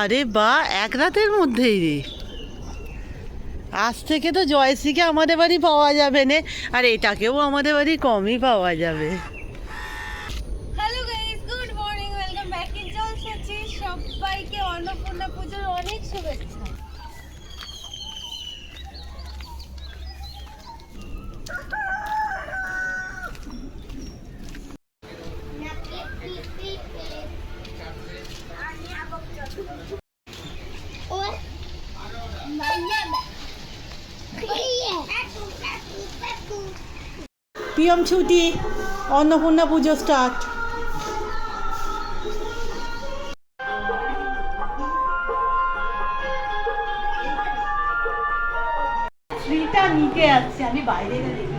আরে বা, এক রাতের মধ্যেই রে। আজ থেকে তো জয়শ্রীকে আমাদের বাড়ি পাওয়া যাবে না, আর এটাকেও আমাদের বাড়ি কমই পাওয়া যাবে। পিয়ম ছুটি অন্নপূর্ণা পুজো স্টার্ট শ্রীটা নিতে আসছে আমি বাইরে গেলে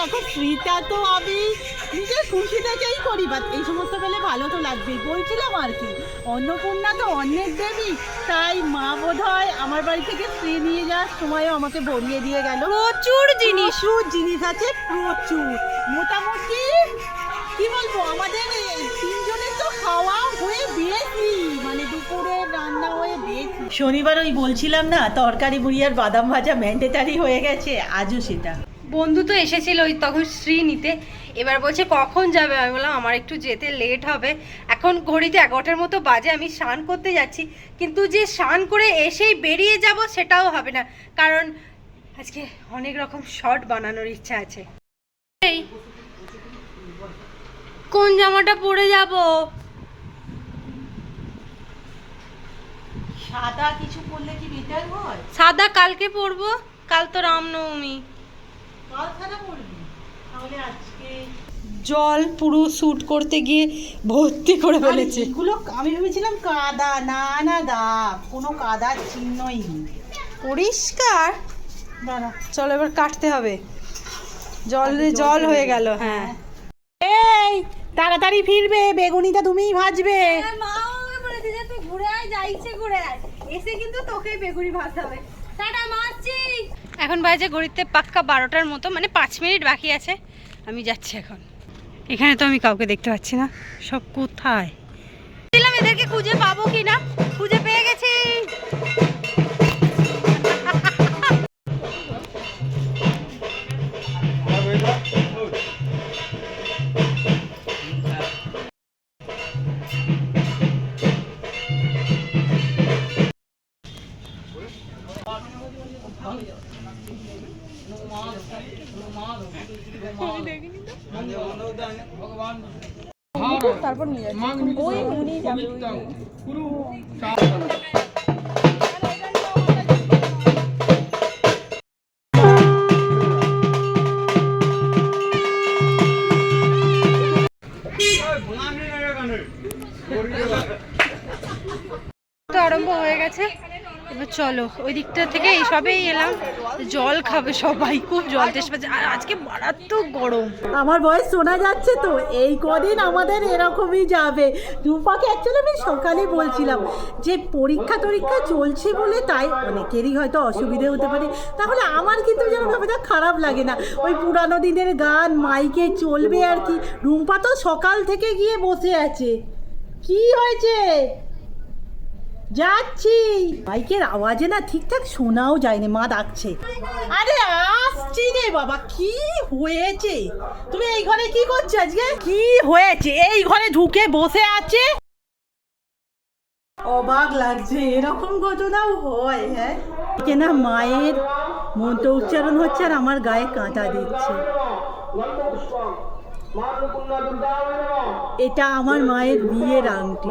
দেখো ফ্রিটা তো আমি নিজের খুশি থেকেই করি বাট এই সমস্ত পেলে ভালো তো লাগবেই। বলছিলাম আর কি অন্নপূর্ণা তো অন্যের দেবী তাই মা বোধ হয় আমার বাড়ি থেকে ফ্রি নিয়ে যাওয়ার সময়ও আমাকে ভরিয়ে দিয়ে গেল। প্রচুর জিনিস। প্রচুর জিনিস আছে প্রচুর। মোটামুটি কি বলব আমাদের তিনজনের তো খাওয়া হয়ে বেশি মানে দুপুরে রান্না হয়ে বেশি শনিবার ওই বলছিলাম না তরকারি বুড়ি আর বাদাম ভাজা ম্যান্ডেটারি হয়ে গেছে আজও সেটা। বন্ধু তো এসেছিল ওই তখন শ্রী নিতে। এবার বলছে কখন যাবে? আমি বললাম আমার একটু যেতে লেট হবে। এখন ঘড়িতে এগারোটার মতো বাজে আমি স্নান করতে যাচ্ছি। কিন্তু যে স্নান করে এসেই বেরিয়ে যাব সেটাও হবে না। কারণ আজকে অনেক রকম শর্ট বানানোর ইচ্ছা আছে। এই কোন জামাটা পরে যাব? সাদা কিছু পরলে কি বেটার হয়? সাদা কালকে পরবো? কাল তো রামনবমী কাল সাদা পড়বি তাহলে আজকে জল পুরো স্যুট করতে গিয়ে ভর্তি করে ফেলেছে। এগুলো আমি ভেবেছিলাম কাদা না না দা কোনো কাদার চিহ্নই নেই। পরিষ্কার? দাঁড়া। চলো এবার কাটতে হবে। জল জল হয়ে গেল হ্যাঁ। এই তাড়াতাড়ি ফিরবে বেগুনিটা তুমিই ভাজবে। এসে কিন্তু তোকেই বেগুনি ভাজতে হবে। টাটা মারছি এখন বাজে ঘড়িতে পাক্কা বারোটার মতো মানে পাঁচ মিনিট বাকি আছে। আমি যাচ্ছি এখন। এখানে তো আমি কাউকে দেখতে পাচ্ছি না। সব কোথায়? দিলাম এদেরকে খুঁজে পাবো কি না তো আরম্ভ হয়ে গেছে। চলো, ওই দিকটা থেকে এই সবেই এলাম। জল খাবে সবাই, খুব জল তেষ্টা পাচ্ছে আর আজকে মারাত্মক গরম। আমার বয়স শোনা যাচ্ছে তো? এই কদিন আমাদের এরকমই যাবে। রূপাকে অ্যাকচুয়ালি আমি সকালে বলছিলাম যে পরীক্ষা টরীক্ষা চলছে বলে তাই অনেকেরই হয়তো অসুবিধে হতে পারে। তাহলে আমার কিন্তু যেন ব্যাপারটা খারাপ লাগে না। ওই পুরানো দিনের গান, মাইকে চলবে আর কি। রুম্পা তো সকাল থেকে গিয়ে বসে আছে। কি হয়েছে? যাচ্ছি। বাইকের আওয়াজে না ঠিকঠাক শোনাও যায়নি, মা ডাকছে। আরে আসছি রে বাবা, কি হয়েছে? তুমি এই ঘরে কি করছ আজকে? কি হয়েছে? এই ঘরে ঢুকে বসে আছে। অবাক লাগছে, এরকম ঘটনাও হয় হ্যাঁ? একে না মায়ের মন্ত্র উচ্চারণ হচ্ছে আর আমার গায়ে কাঁটা দিচ্ছে। এটা আমার মায়ের বিয়ের আংটি।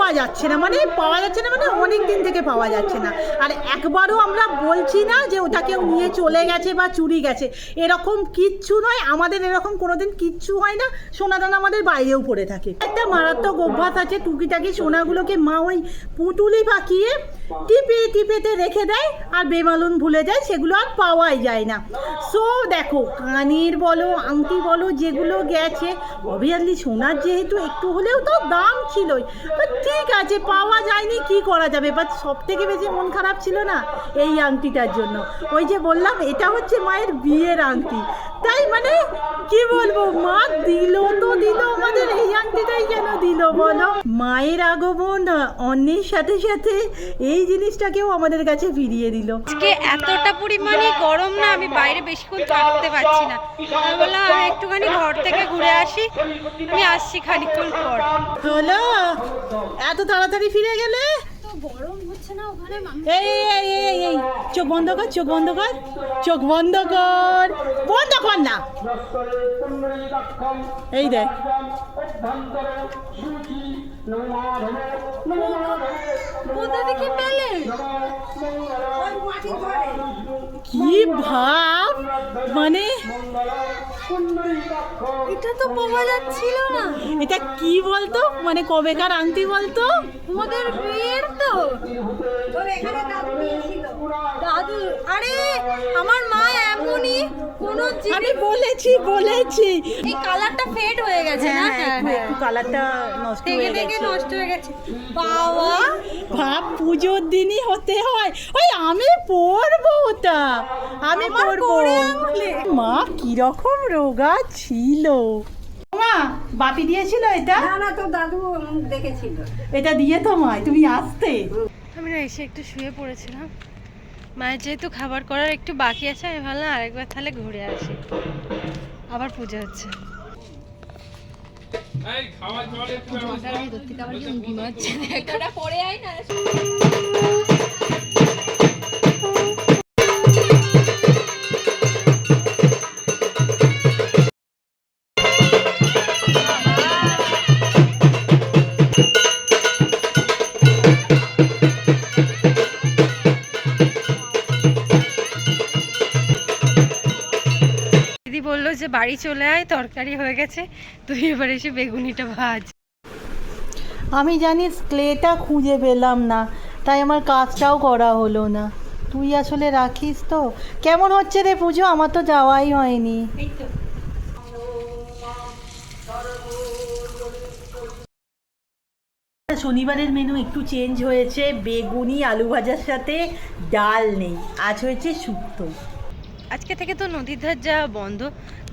পাওয়া যাচ্ছে না মানে পাওয়া যাচ্ছে না মানে অনেক দিন থেকে পাওয়া যাচ্ছে না। আর একবারও আমরা বলছি না যে ওটা কেউ নিয়ে চলে গেছে বা চুরি গেছে। এরকম কিচ্ছু নয়, আমাদের এরকম কোনোদিন কিচ্ছু হয় না। সোনাদানা আমাদের বাইরেও পড়ে থাকে। একটা মারাত্মক অভ্যাস আছে, টুকিটাকি সোনাগুলোকে মা ওই পুঁটুলি পাকিয়ে টিপে টিপেতে রেখে দেয় আর বেমালুন ভুলে যায়, সেগুলো আর পাওয়াই যায় না। সো দেখো, কানের বলো, আংটি বলো, যেগুলো গেছে অবভিয়াসলি সোনার যেহেতু একটু হলেও তো দাম ছিলই। ঠিক আছে পাওয়া যায়নি কি করা যাবে? বাট সব থেকে বেশি মন খারাপ ছিল না এই আংটিটার জন্য। ওই যে বললাম এটা হচ্ছে মায়ের বিয়ের আংটি। তাই মানে কি বলব মা দিল তো দিল আমাদের এই আংটিটাই কেন দিল বলো? মায়ের আগমন অন্যের সাথে সাথে এই জিনিসটাকেও আমাদের কাছে ফিরিয়ে দিল। আজকে এতটা পরিমাণে গরম না আমি বাইরে বেশিক্ষণ থাকতে পারছি না। আমি বললাম আমি একটুখানি ঘর থেকে ঘুরে আসি আমি আসছি খানিকক্ষণ পর। হলো এত তাড়াতাড়ি ফিরে গেলে? এই এই এই, এই এই চোখ বন্ধ কর চোখ বন্ধ কর চোখ বন্ধ কর। বন্ধ কর না। এই দেখ। কি ভাব? মানে এটা তো পাওয়া যাচ্ছিল না। এটা কি বলতো? মানে কবেকার আংটি বলতো? তোমাদের বিয়ের তো। দাদু আরে আমার মা এমনই কোনো আমি বলেছি বলেছি। এই কালারটা ফেড হয়ে গেছে না? হ্যাঁ একটু একটু কালারটা নষ্ট হয়ে গেছে। নষ্ট হয়ে গেছে। বাবা। ভাব পুজোর দিনই হতে হয়। ওই আমি পরবো ওটা। আমি পরবো মা কীরকম রোগা ছিল। মা বাপি দিয়েছিল এটা? না না তো দাদু দেখেছিল। এটা দিয়ে তো মায় তুমি আসতে। আমি না এসে একটু শুয়ে পড়েছিলাম। মায়ের যেহেতু খাবার করার একটু বাকি আছে আমি ভাবলাম আরেকবার তাহলে ঘুরে আসি। আবার পুজো হচ্ছে। দিদি বলল যে বাড়ি চলে আয় তরকারি হয়ে গেছে। তুই এবার এসে বেগুনিটা ভাজ। আমি জানিস ক্লেটা খুঁজে পেলাম না তাই আমার কাজটাও করা হলো না। তুই আসলে রাখিস তো? কেমন হচ্ছে রে পুজো? আমার তো যাওয়াই হয়নি। শনিবারের মেনু একটু চেঞ্জ হয়েছে বেগুনি আলু ভাজার সাথে ডাল নেই। আজ হয়েছে শুক্তো। আজকে থেকে তো নদীর ধার যাওয়া বন্ধ,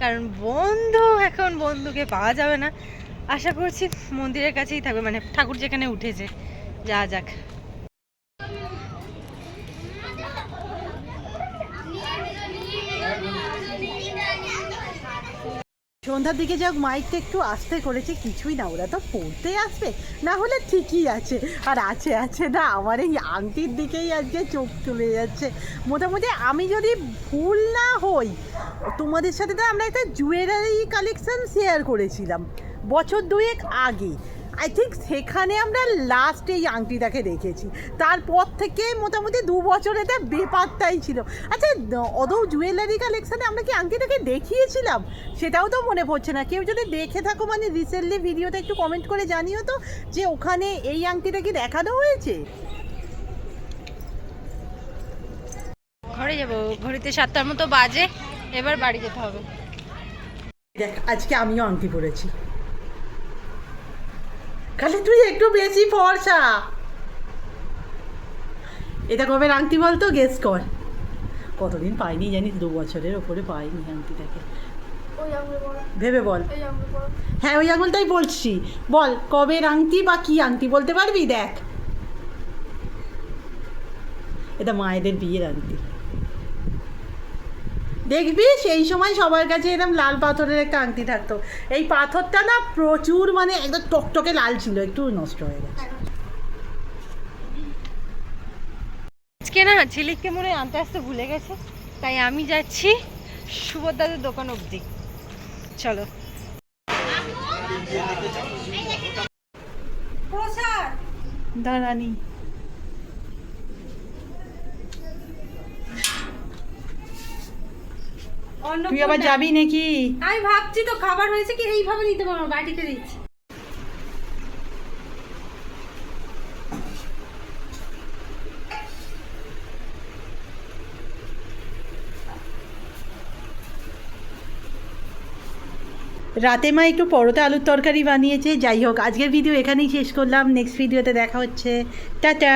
কারণ বন্ধ এখন বন্ধুকে পাওয়া যাবে না। আশা করছি মন্দিরের কাছেই থাকবে মানে ঠাকুর যেখানে উঠেছে যা যাক। সন্ধ্যার দিকে যাক, মাইকটা একটু আসতে করেছে, কিছুই না, ওরা তো পড়তে আসবে। না হলে ঠিকই আছে। আর আছে আছে না, আমার এই আংটির দিকেই আজকে চোখ চলে যাচ্ছে। মোটামুটি আমি যদি ভুল না হই, তোমাদের সাথে তো আমরা একটা জুয়েলারি কালেকশন শেয়ার করেছিলাম, বছর দুয়েক আগে। আই থিঙ্ক সেখানে আমরা লাস্ট এই আংটিটাকে দেখেছি। তারপর থেকে মোটামুটি দু বছর এটা বেপাত্তাই ছিল। আচ্ছা অদৌ জুয়েলারি কালেকশানে আমরা কি আংটিটাকে দেখিয়েছিলাম? সেটাও তো মনে পড়ছে না। কেউ যদি দেখে থাকো মানে রিসেন্টলি ভিডিওটা একটু কমেন্ট করে জানিও তো যে ওখানে এই আংটিটা কি দেখানো হয়েছে? ঘরে যাব। ঘড়িতে সাতটার মতো বাজে। এবার বাড়ি যেতে হবে। দেখ আজকে আমিও আংটি পরেছি। খালি তুই একটু বেশি ফর্সা। এটা কবে আংটি বলতো? গেস কর। কতদিন পাইনি জানিস? দু বছরের ওপরে পাইনি আংটিটাকে। ভেবে বল। হ্যাঁ ওই আঙুলটাই বলছি। বল কবের আংটি বা কি আংটি বলতে পারবি? দেখ। এটা মায়েদের বিয়ের আংটি। দেখবি সেই সময় সবার কাছে এরকম লাল পাথরের একটা আংটি থাকতো। এই পাথরটা না প্রচুর মানে একদম টকটকে লাল ছিল একটু নষ্ট হয়ে গেছে। আজকে না ঝিলিককে মনে হয় আনতে আসতে ভুলে গেছে তাই আমি যাচ্ছি সুভদ্রাদের দোকান অবধি। চলো। দাঁড়ানি তুই আবার যাবি নাকি? আমি ভাবছি তো খাবার হয়েছে কি এইভাবে নিতে পারব বাটিতে দিচ্ছি। রাতে মা একটু পরোটা আলুর তরকারি বানিয়েছে। যাই হোক আজকের ভিডিও এখানেই শেষ করলাম। নেক্সট ভিডিওতে দেখা হচ্ছে। টাটা।